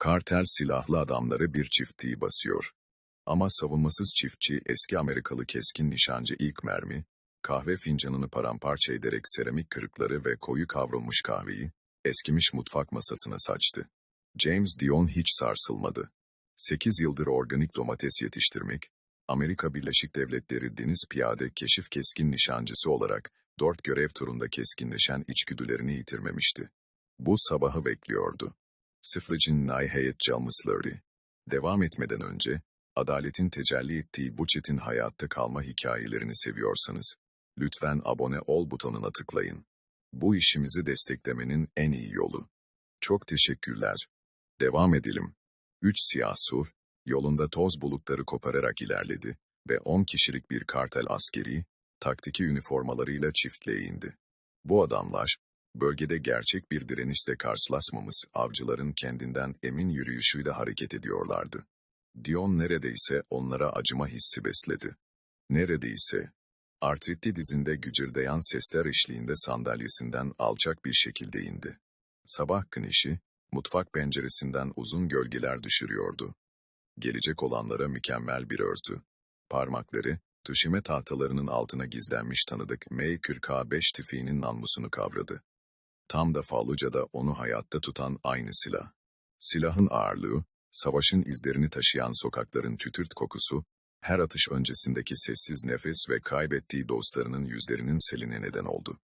Kartel silahlı adamları bir çiftliği basıyor. Ama savunmasız çiftçi eski Amerikalı keskin nişancı ilk mermi, kahve fincanını paramparça ederek seramik kırıkları ve koyu kavrulmuş kahveyi, eskimiş mutfak masasına saçtı. James Dion hiç sarsılmadı. 8 yıldır organik domates yetiştirmek, Amerika Birleşik Devletleri Deniz Piyade Keşif Keskin Nişancısı olarak dört görev turunda keskinleşen içgüdülerini yitirmemişti. Bu sabahı bekliyordu. Sıfırcın Nihayet Calmısları. Devam etmeden önce, adaletin tecelli ettiği bu çetin hayatta kalma hikayelerini seviyorsanız, lütfen abone ol butonuna tıklayın. Bu işimizi desteklemenin en iyi yolu. Çok teşekkürler. Devam edelim. Üç siyah sur, yolunda toz bulutları kopararak ilerledi ve 10 kişilik bir kartel askeri, taktiki üniformalarıyla çiftliğe indi. Bu adamlar, bölgede gerçek bir direnişle karşılaşmamız avcıların kendinden emin yürüyüşüyle hareket ediyorlardı. Dion neredeyse onlara acıma hissi besledi. Neredeyse, artritli dizinde gücürdeyen sesler eşliğinde sandalyesinden alçak bir şekilde indi. Sabah güneşi, mutfak penceresinden uzun gölgeler düşürüyordu. Gelecek olanlara mükemmel bir örtü. Parmakları, tüşime tahtalarının altına gizlenmiş tanıdık M40K5 tüfeğinin namlusunu kavradı. Tam da Falluca'da onu hayatta tutan aynı silah. Silahın ağırlığı, savaşın izlerini taşıyan sokakların tütürt kokusu, her atış öncesindeki sessiz nefes ve kaybettiği dostlarının yüzlerinin seline neden oldu.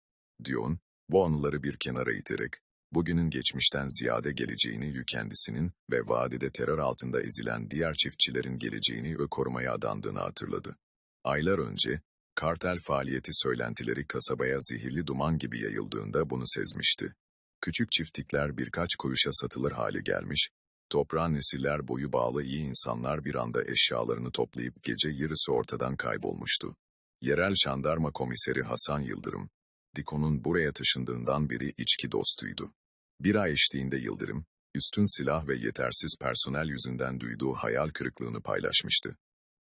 Dion, bu anıları bir kenara iterek, bugünün geçmişten ziyade geleceğini ve kendisinin ve vadide terör altında ezilen diğer çiftçilerin geleceğini ve korumaya adandığını hatırladı. Aylar önce, kartel faaliyeti söylentileri kasabaya zehirli duman gibi yayıldığında bunu sezmişti. Küçük çiftlikler birkaç kuruşa satılır hale gelmiş, toprağa nesiller boyu bağlı iyi insanlar bir anda eşyalarını toplayıp gece yarısı ortadan kaybolmuştu. Yerel jandarma komiseri Hasan Yıldırım, Diko'nun buraya taşındığından beri içki dostuydu. Bir ay eşliğinde Yıldırım, üstün silah ve yetersiz personel yüzünden duyduğu hayal kırıklığını paylaşmıştı.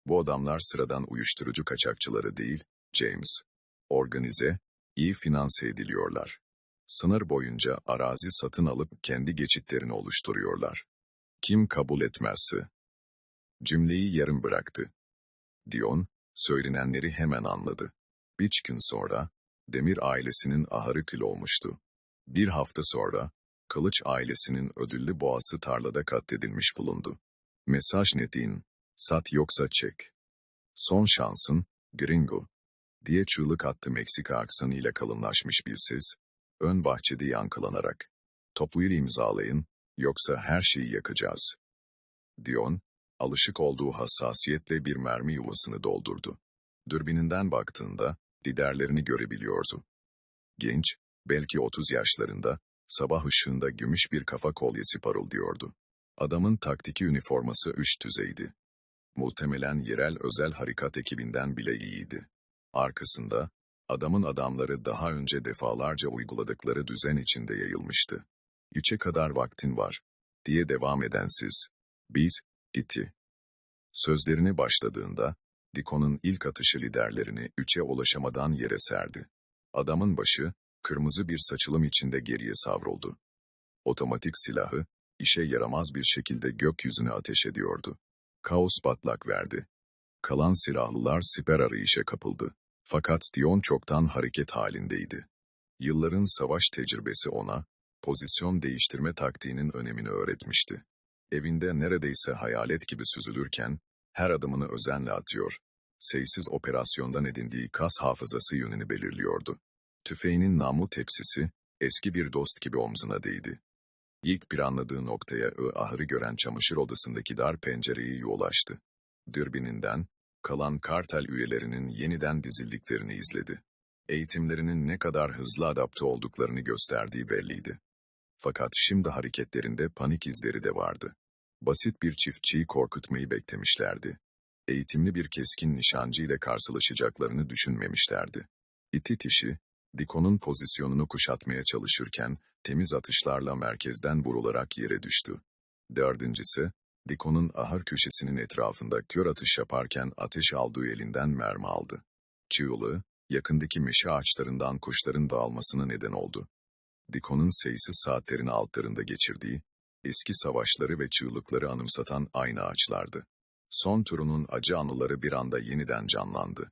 Bu adamlar sıradan uyuşturucu kaçakçıları değil, James. Organize, iyi finanse ediliyorlar. Sınır boyunca arazi satın alıp kendi geçitlerini oluşturuyorlar. Kim kabul etmezse? Cümleyi yarım bıraktı. Dion, söylenenleri hemen anladı. Üç gün sonra, Demir ailesinin ahırı kül olmuştu. Bir hafta sonra, Kılıç ailesinin ödüllü boğası tarlada katledilmiş bulundu. Mesaj netin, sat yoksa çek. Son şansın, gringo, diye çığlık attı Meksika aksanıyla kalınlaşmış bir ses, ön bahçede yankılanarak. Topuyu imzalayın, yoksa her şeyi yakacağız. Dion, alışık olduğu hassasiyetle bir mermi yuvasını doldurdu. Dürbininden baktığında, liderlerini görebiliyordu. Genç, belki 30 yaşlarında, sabah ışığında gümüş bir kafa kolyesi parıldıyordu. Adamın taktiki üniforması üst düzeydi. Muhtemelen yerel özel harekat ekibinden bile iyiydi. Arkasında, adamın adamları daha önce defalarca uyguladıkları düzen içinde yayılmıştı. Üçe kadar vaktin var, diye devam eden siz. Biz, gitti. Sözlerini başladığında, Diko'nun ilk atışı liderlerini üçe ulaşamadan yere serdi. Adamın başı, kırmızı bir saçılım içinde geriye savruldu. Otomatik silahı, işe yaramaz bir şekilde gökyüzüne ateş ediyordu. Kaos patlak verdi. Kalan silahlılar siper arayışa kapıldı. Fakat Dion çoktan hareket halindeydi. Yılların savaş tecrübesi ona, pozisyon değiştirme taktiğinin önemini öğretmişti. Evinde neredeyse hayalet gibi süzülürken, her adımını özenle atıyor. Seysiz operasyondan edindiği kas hafızası yönünü belirliyordu. Tüfeğinin namlu tepsisi, eski bir dost gibi omzuna değdi. İlk planladığı noktaya ı ahırı gören çamaşır odasındaki dar pencereyi yolaştı. Dürbininden, kalan kartel üyelerinin yeniden dizildiklerini izledi. Eğitimlerinin ne kadar hızlı adapte olduklarını gösterdiği belliydi. Fakat şimdi hareketlerinde panik izleri de vardı. Basit bir çiftçiyi korkutmayı beklemişlerdi. Eğitimli bir keskin nişancı ile karşılaşacaklarını düşünmemişlerdi. İtit işi, Diko'nun pozisyonunu kuşatmaya çalışırken, temiz atışlarla merkezden vurularak yere düştü. Dördüncüsü, Diko'nun ahır köşesinin etrafında kör atış yaparken ateş aldığı elinden mermi aldı. Çığlığı, yakındaki meşe ağaçlarından kuşların dağılmasına neden oldu. Diko'nun seysiz saatlerini altlarında geçirdiği, Eski savaşları ve çığlıkları anımsatan aynı ağaçlardı. Son turunun acı anıları bir anda yeniden canlandı.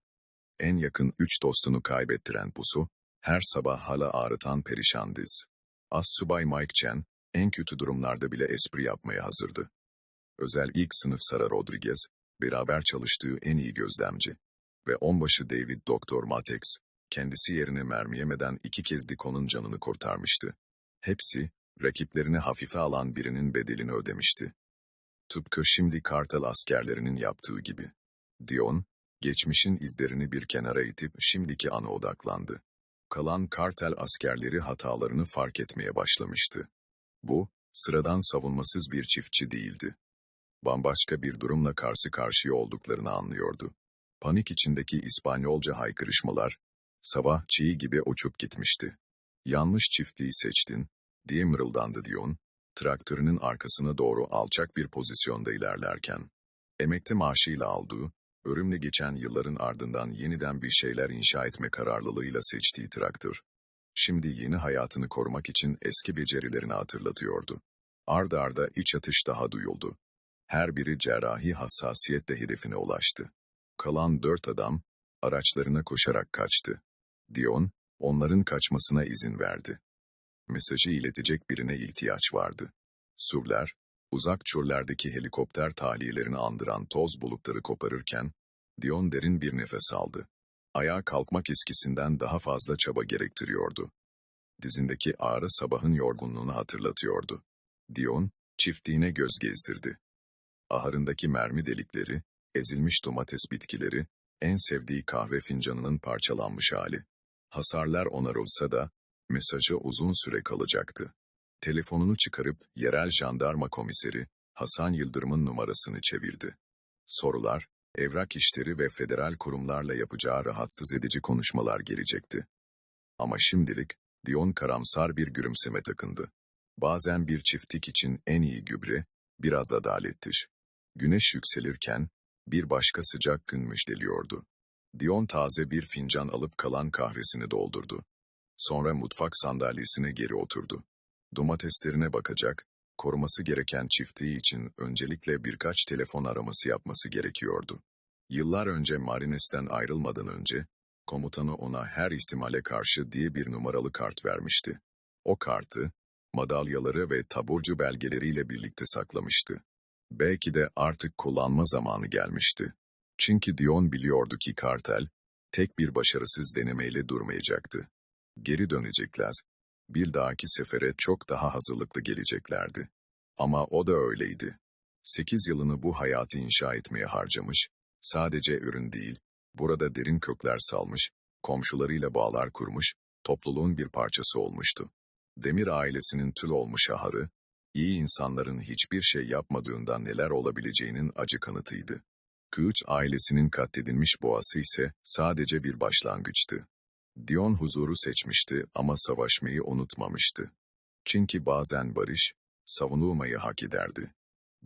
En yakın üç dostunu kaybettiren pusu, her sabah hala ağrıtan perişan diz. As-subay Mike Chen, en kötü durumlarda bile espri yapmaya hazırdı. Özel ilk sınıf Sara Rodriguez, beraber çalıştığı en iyi gözlemci. Ve onbaşı David Doktor Matex, kendisi yerine mermi yemeden iki kez Dikon'un canını kurtarmıştı. Hepsi, rakiplerini hafife alan birinin bedelini ödemişti. Tıpkı şimdi kartal askerlerinin yaptığı gibi. Dion, geçmişin izlerini bir kenara itip şimdiki ana odaklandı. Kalan kartel askerleri hatalarını fark etmeye başlamıştı. Bu, sıradan savunmasız bir çiftçi değildi. Bambaşka bir durumla karşı karşıya olduklarını anlıyordu. Panik içindeki İspanyolca haykırışmalar, sabah çiğ gibi uçup gitmişti. Yanlış çiftliği seçtin, diye mırıldandı Dion, traktörünün arkasına doğru alçak bir pozisyonda ilerlerken. Emekli maaşıyla aldığı, ölümle geçen yılların ardından yeniden bir şeyler inşa etme kararlılığıyla seçtiği traktör. Şimdi yeni hayatını korumak için eski becerilerini hatırlatıyordu. Arda arda iç atış daha duyuldu. Her biri cerrahi hassasiyetle hedefine ulaştı. Kalan dört adam, araçlarına koşarak kaçtı. Dion, onların kaçmasına izin verdi. Mesajı iletecek birine ihtiyaç vardı. Suvler, uzak çöllerdeki helikopter tahliyelerini andıran toz bulutları koparırken, Dion derin bir nefes aldı. Ayağa kalkmak eskisinden daha fazla çaba gerektiriyordu. Dizindeki ağrı sabahın yorgunluğunu hatırlatıyordu. Dion, çiftliğine göz gezdirdi. Ahırındaki mermi delikleri, ezilmiş domates bitkileri, en sevdiği kahve fincanının parçalanmış hali. Hasarlar onarılsa da, mesajı uzun süre kalacaktı. Telefonunu çıkarıp yerel jandarma komiseri Hasan Yıldırım'ın numarasını çevirdi. Sorular, evrak işleri ve federal kurumlarla yapacağı rahatsız edici konuşmalar gelecekti. Ama şimdilik, Dion karamsar bir gülümseme takındı. Bazen bir çiftlik için en iyi gübre, biraz adalettir. Güneş yükselirken, bir başka sıcak gün müjdeliyordu. Dion taze bir fincan alıp kalan kahvesini doldurdu. Sonra mutfak sandalyesine geri oturdu. Domateslerine bakacak, koruması gereken çiftliği için öncelikle birkaç telefon araması yapması gerekiyordu. Yıllar önce Marines'ten ayrılmadan önce, komutanı ona her ihtimale karşı diye bir numaralı kart vermişti. O kartı, madalyaları ve taburcu belgeleriyle birlikte saklamıştı. Belki de artık kullanma zamanı gelmişti. Çünkü Dion biliyordu ki kartel, tek bir başarısız denemeyle durmayacaktı. Geri dönecekler. Bir dahaki sefere çok daha hazırlıklı geleceklerdi. Ama o da öyleydi. Sekiz yılını bu hayatı inşa etmeye harcamış, sadece ürün değil, burada derin kökler salmış, komşularıyla bağlar kurmuş, topluluğun bir parçası olmuştu. Demir ailesinin tül olmuş aharı, iyi insanların hiçbir şey yapmadığından neler olabileceğinin acı kanıtıydı. Kılıç ailesinin katledilmiş boğası ise sadece bir başlangıçtı. Dion huzuru seçmişti ama savaşmayı unutmamıştı. Çünkü bazen barış, savunulmayı hak ederdi.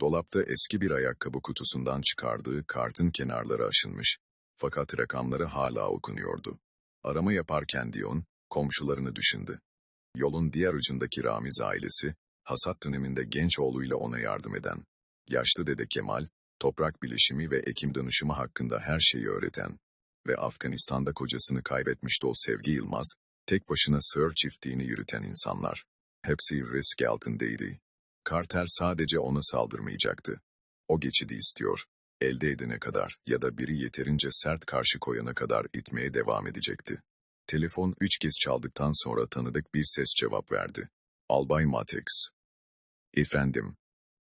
Dolapta eski bir ayakkabı kutusundan çıkardığı kartın kenarları aşınmış, fakat rakamları hala okunuyordu. Arama yaparken Dion, komşularını düşündü. Yolun diğer ucundaki Ramiz ailesi, hasat döneminde genç oğluyla ona yardım eden, yaşlı dede Kemal, toprak bilişimi ve ekim dönüşümü hakkında her şeyi öğreten ve Afganistan'da kocasını kaybetmişti o Sevgi Yılmaz, tek başına sığır çiftliğini yürüten insanlar. Hepsi risk altındaydı. Kartel sadece ona saldırmayacaktı. O geçidi istiyor, elde edene kadar ya da biri yeterince sert karşı koyana kadar itmeye devam edecekti. Telefon üç kez çaldıktan sonra tanıdık bir ses cevap verdi. Albay Matex. Efendim.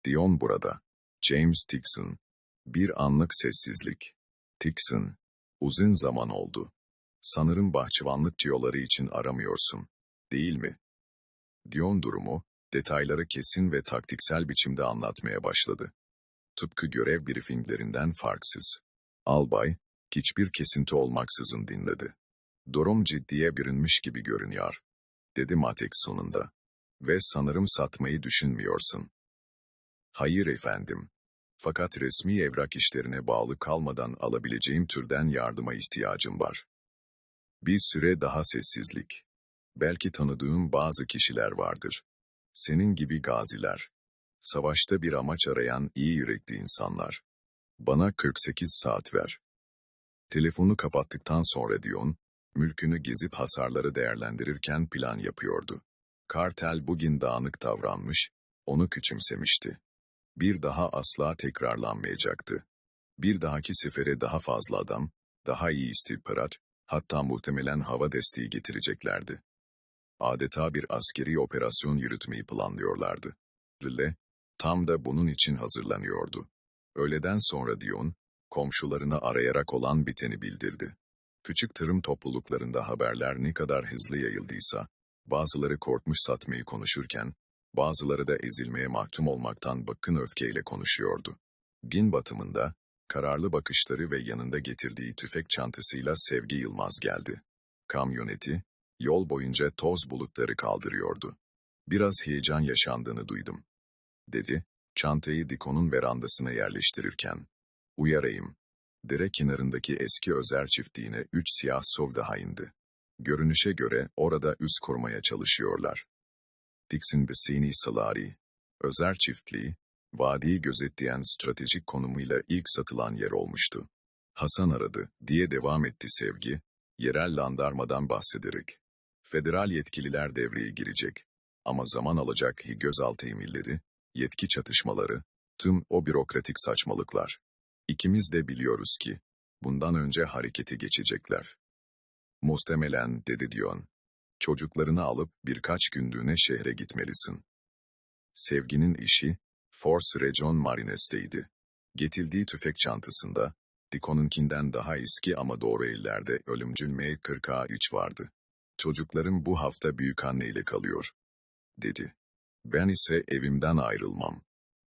Dion burada. James Dixon. Bir anlık sessizlik. Dixon. Uzun zaman oldu. Sanırım bahçıvanlık ciyoları için aramıyorsun. Değil mi? Dion durumu, detayları kesin ve taktiksel biçimde anlatmaya başladı. Tıpkı görev briefinglerinden farksız. Albay, hiçbir kesinti olmaksızın dinledi. Durum ciddiye bürünmüş gibi görünüyor, dedi Matex sonunda. Ve sanırım satmayı düşünmüyorsun. Hayır efendim. Fakat resmi evrak işlerine bağlı kalmadan alabileceğim türden yardıma ihtiyacım var. Bir süre daha sessizlik. Belki tanıdığım bazı kişiler vardır. Senin gibi gaziler. Savaşta bir amaç arayan iyi yürekli insanlar. Bana 48 saat ver. Telefonu kapattıktan sonra Dion, mülkünü gezip hasarları değerlendirirken plan yapıyordu. Kartel bugün dağınık davranmış, onu küçümsemişti. Bir daha asla tekrarlanmayacaktı. Bir dahaki sefere daha fazla adam, daha iyi istihbarat, hatta muhtemelen hava desteği getireceklerdi. Adeta bir askeri operasyon yürütmeyi planlıyorlardı. Lille, tam da bunun için hazırlanıyordu. Öğleden sonra Dion, komşularını arayarak olan biteni bildirdi. Küçük tarım topluluklarında haberler ne kadar hızlı yayıldıysa, bazıları korkmuş satmayı konuşurken, bazıları da ezilmeye mahkum olmaktan bakın öfkeyle konuşuyordu. Gün batımında, kararlı bakışları ve yanında getirdiği tüfek çantasıyla Sevgi Yılmaz geldi. Kamyoneti, yol boyunca toz bulutları kaldırıyordu. Biraz heyecan yaşandığını duydum. Dedi, çantayı Diko'nun verandasına yerleştirirken. Uyarayım. Dere kenarındaki eski özer çiftliğine üç siyah sov daha indi. Görünüşe göre orada üst kurmaya çalışıyorlar. Dixon Bissini Salari, özer çiftliği, vadiyi gözetleyen stratejik konumuyla ilk satılan yer olmuştu. Hasan aradı, diye devam etti Sevgi, yerel landarmadan bahsederek. Federal yetkililer devreye girecek. Ama zaman alacak gözaltı emirleri, yetki çatışmaları, tüm o bürokratik saçmalıklar. İkimiz de biliyoruz ki, bundan önce hareketi geçecekler. Muhtemelen, dedi Dion. Çocuklarını alıp birkaç günlüğüne şehre gitmelisin. Sevginin işi, Force Region Marines'teydi. Getildiği tüfek çantasında, Dikon'unkinden daha eski ama doğru ellerde ölümcül M40A3 vardı. Çocuklarım bu hafta büyükanneyle kalıyor, dedi. Ben ise evimden ayrılmam.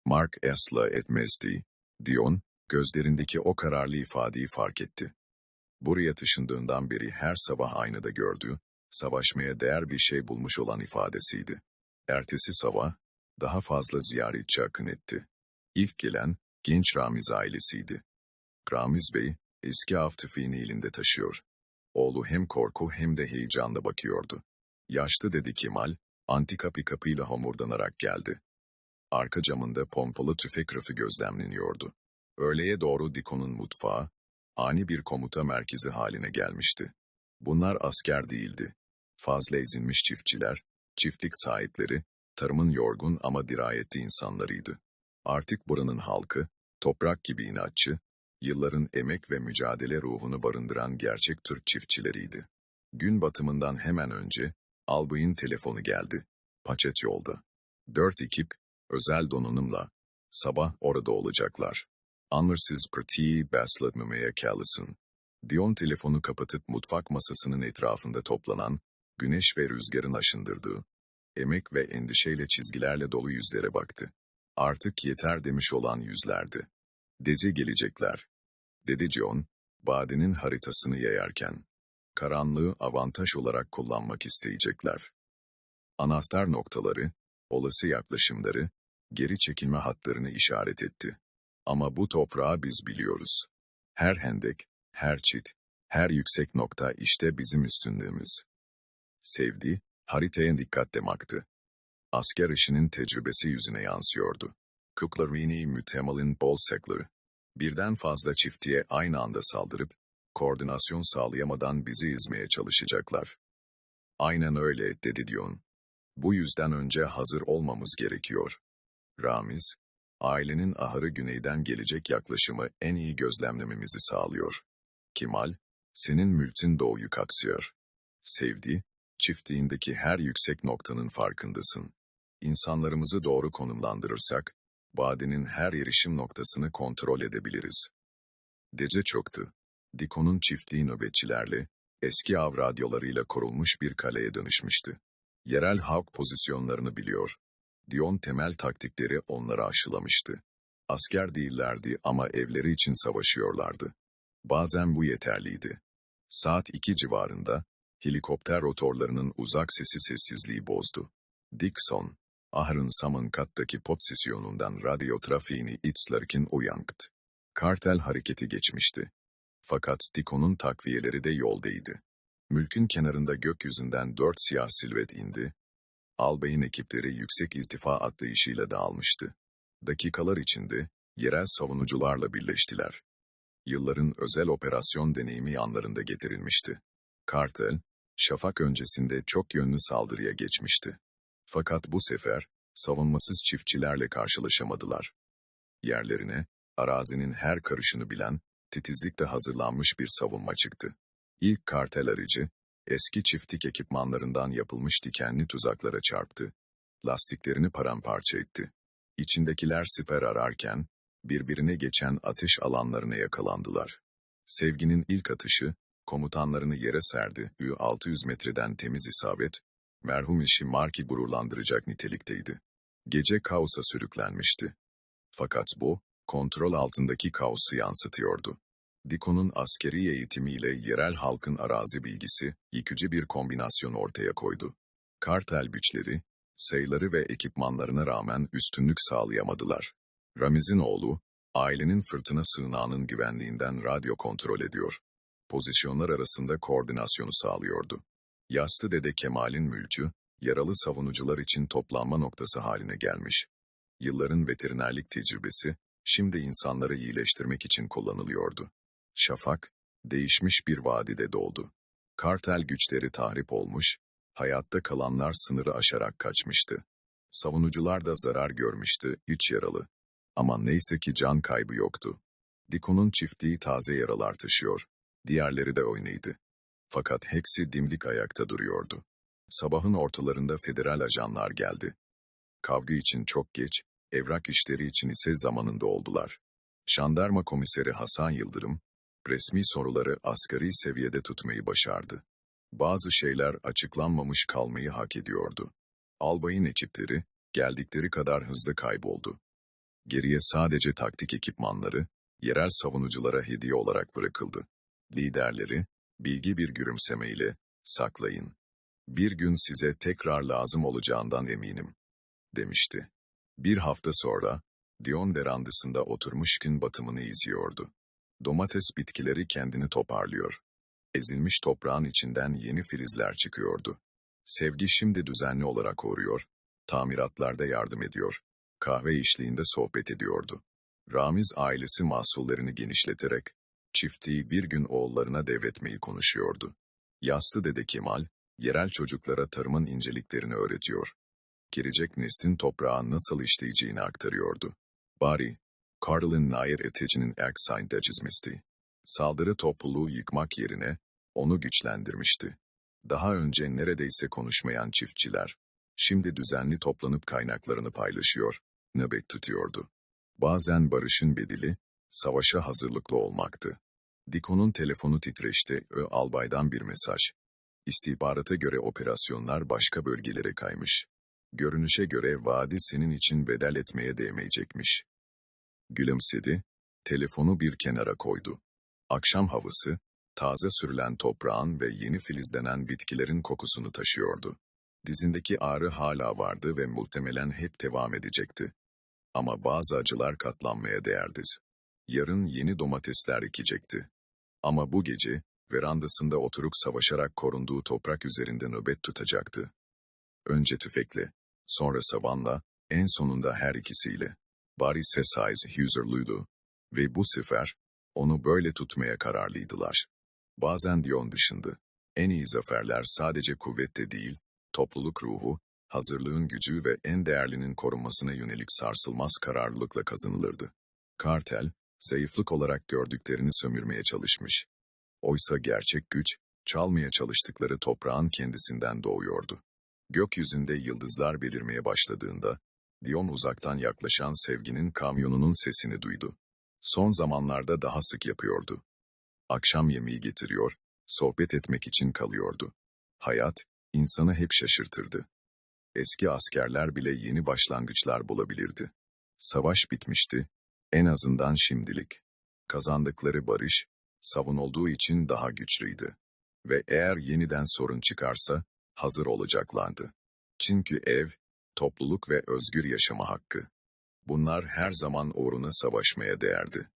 Mark Esla etmezdi. Dion, gözlerindeki o kararlı ifadeyi fark etti. Buraya taşındığından beri her sabah aynada gördüğü, savaşmaya değer bir şey bulmuş olan ifadesiydi. Ertesi sabah, daha fazla ziyaretçi akın etti. İlk gelen, genç Ramiz ailesiydi. Ramiz Bey, eski av tüfeğini elinde taşıyor. Oğlu hem korku hem de heyecanla bakıyordu. Yaşlı dedi Kemal, antika pikapıyla homurdanarak geldi. Arka camında pompalı tüfek rafı gözlemleniyordu. Öğleye doğru Diko'nun mutfağı, ani bir komuta merkezi haline gelmişti. Bunlar asker değildi. Fazla ezilmiş çiftçiler, çiftlik sahipleri, tarımın yorgun ama dirayetli insanlarıydı. Artık buranın halkı, toprak gibi inatçı, yılların emek ve mücadele ruhunu barındıran gerçek Türk çiftçileriydi. Gün batımından hemen önce, albayın telefonu geldi. Paçet yolda. Dört ekip, özel donanımla, sabah orada olacaklar. Anlarsız pratiği besletmemeye kalısın. Dion telefonu kapatıp mutfak masasının etrafında toplanan, güneş ve rüzgarın aşındırdığı, emek ve endişeyle çizgilerle dolu yüzlere baktı. Artık yeter demiş olan yüzlerdi. Deze gelecekler. Dedi John, Bade'nin haritasını yayarken. Karanlığı avantaj olarak kullanmak isteyecekler. Anahtar noktaları, olası yaklaşımları, geri çekilme hatlarını işaret etti. Ama bu toprağı biz biliyoruz. Her hendek, her çit, her yüksek nokta işte bizim üstünlüğümüz. Sevdi, haritaya dikkatle baktı. Asker işinin tecrübesi yüzüne yansıyordu. Kuklarini mütemalin bol sekli. Birden fazla çiftliğe aynı anda saldırıp, koordinasyon sağlayamadan bizi izmeye çalışacaklar. Aynen öyle, dedi Dion. Bu yüzden önce hazır olmamız gerekiyor. Ramiz, ailenin ahırı güneyden gelecek yaklaşımı en iyi gözlemlememizi sağlıyor. Kemal, senin mülkün doğuyu kaksıyor. Sevdi, çiftliğindeki her yüksek noktanın farkındasın. İnsanlarımızı doğru konumlandırırsak, Bade'nin her erişim noktasını kontrol edebiliriz. Gece çoktu. Diko'nun çiftliği nöbetçilerle, eski av radyolarıyla korulmuş bir kaleye dönüşmüştü. Yerel halk pozisyonlarını biliyor. Dion temel taktikleri onlara aşılamıştı. Asker değillerdi ama evleri için savaşıyorlardı. Bazen bu yeterliydi. Saat iki civarında, helikopter rotorlarının uzak sesi sessizliği bozdu. Dixon, ahırın samın kattaki pozisyonundan radyo trafiğini içlerken uyanktı. Kartel hareketi geçmişti. Fakat Dikon'un takviyeleri de yoldaydı. Mülkün kenarında gökyüzünden dört siyah silüet indi. Albayın ekipleri yüksek istifa atlayışıyla dağılmıştı. Dakikalar içinde yerel savunucularla birleştiler. Yılların özel operasyon deneyimi yanlarında getirilmişti. Kartel, şafak öncesinde çok yönlü saldırıya geçmişti. Fakat bu sefer savunmasız çiftçilerle karşılaşamadılar. Yerlerine, arazinin her karışını bilen, titizlikle hazırlanmış bir savunma çıktı. İlk kartel aracı, eski çiftlik ekipmanlarından yapılmış dikenli tuzaklara çarptı. Lastiklerini paramparça etti. İçindekiler siper ararken, birbirine geçen atış alanlarına yakalandılar. Sevginin ilk atışı, komutanlarını yere serdi. Ü 600 metreden temiz isabet, merhum işi Mark'i gururlandıracak nitelikteydi. Gece kaosa sürüklenmişti. Fakat bu, kontrol altındaki kaosu yansıtıyordu. Diko'nun askeri eğitimiyle yerel halkın arazi bilgisi, yıkıcı bir kombinasyon ortaya koydu. Kartel güçleri, sayıları ve ekipmanlarına rağmen üstünlük sağlayamadılar. Ramiz'in oğlu, ailenin fırtına sığınağının güvenliğinden radyo kontrol ediyor. Pozisyonlar arasında koordinasyonu sağlıyordu. Yastı dede Kemal'in mülkü, yaralı savunucular için toplanma noktası haline gelmiş. Yılların veterinerlik tecrübesi, şimdi insanları iyileştirmek için kullanılıyordu. Şafak, değişmiş bir vadide doğdu. Kartel güçleri tahrip olmuş, hayatta kalanlar sınırı aşarak kaçmıştı. Savunucular da zarar görmüştü, üç yaralı. Ama neyse ki can kaybı yoktu. Diko'nun çiftliği taze yaralar taşıyor, diğerleri de oynaydı. Fakat hepsi dimdik ayakta duruyordu. Sabahın ortalarında federal ajanlar geldi. Kavga için çok geç, evrak işleri için ise zamanında oldular. Jandarma komiseri Hasan Yıldırım, resmi soruları asgari seviyede tutmayı başardı. Bazı şeyler açıklanmamış kalmayı hak ediyordu. Albayın ekipleri, geldikleri kadar hızlı kayboldu. Geriye sadece taktik ekipmanları, yerel savunuculara hediye olarak bırakıldı. Liderleri, bilgi bir gülümsemeyle, saklayın. Bir gün size tekrar lazım olacağından eminim, demişti. Bir hafta sonra, Dion verandasında oturmuş gün batımını izliyordu. Domates bitkileri kendini toparlıyor. Ezilmiş toprağın içinden yeni filizler çıkıyordu. Sevgi şimdi düzenli olarak uğruyor, tamiratlarda yardım ediyor, kahve işliğinde sohbet ediyordu. Ramiz ailesi mahsullerini genişleterek, çiftliği bir gün oğullarına devretmeyi konuşuyordu. Yastı dede Kemal, yerel çocuklara tarımın inceliklerini öğretiyor. Gelecek neslin toprağı nasıl işleyeceğini aktarıyordu. Bari, Carlin Nair etecinin Erksay'da çizmişti. Saldırı topluluğu yıkmak yerine, onu güçlendirmişti. Daha önce neredeyse konuşmayan çiftçiler, şimdi düzenli toplanıp kaynaklarını paylaşıyor, nöbet tutuyordu. Bazen barışın bedeli, savaşa hazırlıklı olmaktı. Diko'nun telefonu titreşti, Ö albaydan bir mesaj. İstihbarata göre operasyonlar başka bölgelere kaymış. Görünüşe göre vadi senin için bedel etmeye değmeyecekmiş. Gülümsedi, telefonu bir kenara koydu. Akşam havası, taze sürülen toprağın ve yeni filizlenen bitkilerin kokusunu taşıyordu. Dizindeki ağrı hala vardı ve muhtemelen hep devam edecekti. Ama bazı acılar katlanmaya değerdi. Yarın yeni domatesler ekecekti. Ama bu gece, verandasında oturup savaşarak korunduğu toprak üzerinde nöbet tutacaktı. Önce tüfekle, sonra savanla, en sonunda her ikisiyle. Bari Sesize huzurluydu ve bu sefer, onu böyle tutmaya kararlıydılar. Bazen Dion dışındı. En iyi zaferler sadece kuvvette değil, topluluk ruhu, hazırlığın gücü ve en değerlinin korunmasına yönelik sarsılmaz kararlılıkla kazanılırdı. Kartel, zayıflık olarak gördüklerini sömürmeye çalışmış. Oysa gerçek güç, çalmaya çalıştıkları toprağın kendisinden doğuyordu. Gökyüzünde yıldızlar belirmeye başladığında, Dion uzaktan yaklaşan sevginin kamyonunun sesini duydu. Son zamanlarda daha sık yapıyordu. Akşam yemeği getiriyor, sohbet etmek için kalıyordu. Hayat, insanı hep şaşırtırdı. Eski askerler bile yeni başlangıçlar bulabilirdi. Savaş bitmişti, en azından şimdilik. Kazandıkları barış, savunulduğu için daha güçlüydü. Ve eğer yeniden sorun çıkarsa, hazır olacaklardı. Çünkü ev, topluluk ve özgür yaşama hakkı. Bunlar her zaman uğruna savaşmaya değerdi.